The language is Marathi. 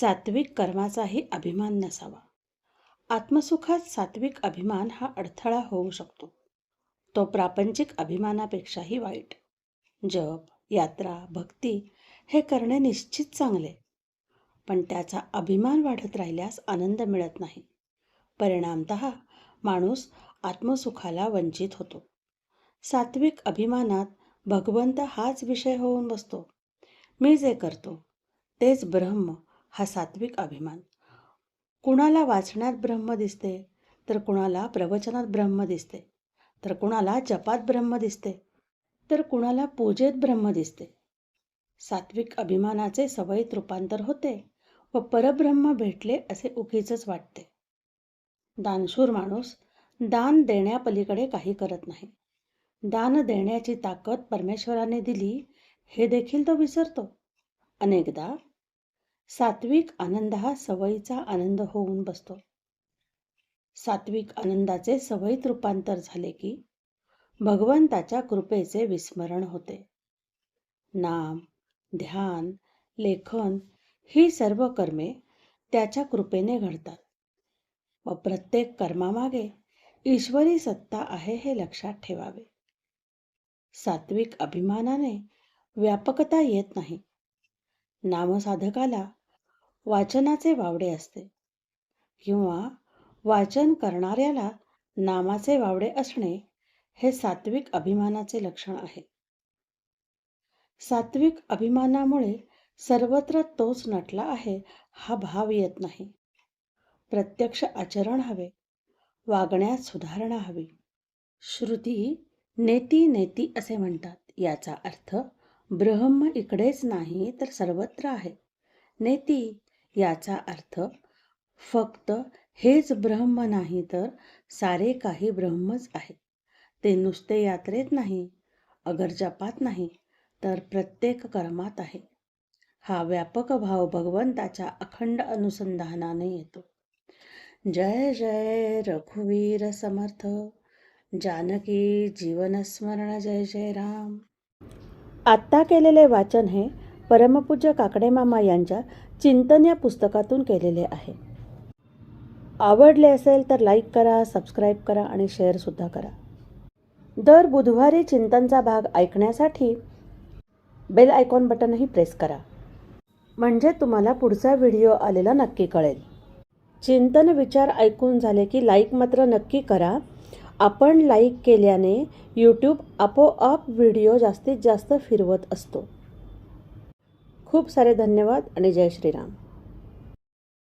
सात्विक कर्माचाही अभिमान नसावा. आत्मसुखात सात्विक अभिमान हा अडथळा होऊ शकतो. तो प्रापंचिक अभिमानापेक्षाही वाईट. जप यात्रा भक्ती हे करणे निश्चित चांगले. पण त्याचा अभिमान वाढत राहिल्यास आनंद मिळत नाही. परिणामत माणूस आत्मसुखाला वंचित होतो. सात्विक अभिमानात भगवंत हाच विषय होऊन बसतो. मी जे करतो तेच ब्रह्म हा सात्विक अभिमान. कुणाला वाचण्यात ब्रह्म दिसते तर कुणाला प्रवचनात ब्रह्म दिसते तर कुणाला जपात ब्रह्म दिसते तर कुणाला पूजेत ब्रह्म दिसते. सात्विक अभिमानाचे सवयीत रूपांतर होते व परब्रह्म भेटले असे उगीच वाटते. दानशूर माणूस दान देण्यापलीकडे काही करत नाही. दान देण्याची ताकद परमेश्वराने दिली हे देखील तो विसरतो. अनेकदा सात्विक आनंद हा सवयीचा आनंद होऊन बसतो. सात्विक आनंदाचे सवयीत रूपांतर झाले की भगवंताच्या कृपेचे विस्मरण होते. नाम ध्यान लेखन ही सर्व कर्मे त्याच्या कृपेने घडतात. व प्रत्येक कर्मामागे ईश्वरी सत्ता आहे हे लक्षात ठेवावे. सात्विक अभिमानाने व्यापकता येत नाही. नामसाधकाला वाचनाचे वावडे असते. किंवा वाचन करणाऱ्याला नामाचे वावडे असणे हे सात्विक अभिमानाचे लक्षण आहे. सात्विक अभिमानामुळे सर्वत्र तोच नटला आहे हा भाव येत नाही. प्रत्यक्ष आचरण हवे वागण्यात सुधारणा हवी. श्रुती नेती नेती असे म्हणतात. याचा अर्थ ब्रह्म इकडेच नाही तर सर्वत्र आहे. नेती याचा अर्थ फक्त हेच ब्रह्म नाही तर सारे काही ब्रह्मच आहे. ते नुसते यात्रेत नाही अगर जपात नाही तर प्रत्येक कर्मात आहे. हा व्यापक भाव भगवंताच्या अखंड अनुसंधानाने येतो. जय जय रघुवीर समर्थ. जानकी जीवनस्मरण जय जय राम. आत्ता केलेले वाचन हे परमपूज्य काकडे मामा यांच्या चिंतन या पुस्तकातून केलेले आहे. आवडले असेल तर लाईक करा सबस्क्राईब करा आणि शेअरसुद्धा करा. दर बुधवारी चिंतनचा भाग ऐकण्यासाठी बेल आयकॉन बटनही प्रेस करा. म्हणजे तुम्हाला पुढचा व्हिडिओ आलेला नक्की कळेल. चिंतन विचार ऐकून झाले की लाईक मात्र नक्की करा. आपण लाईक केल्याने यूट्यूब आपोआप व्हिडिओ जास्तीत जास्त फिरवत असतो. खूप सारे धन्यवाद आणि जय श्रीराम.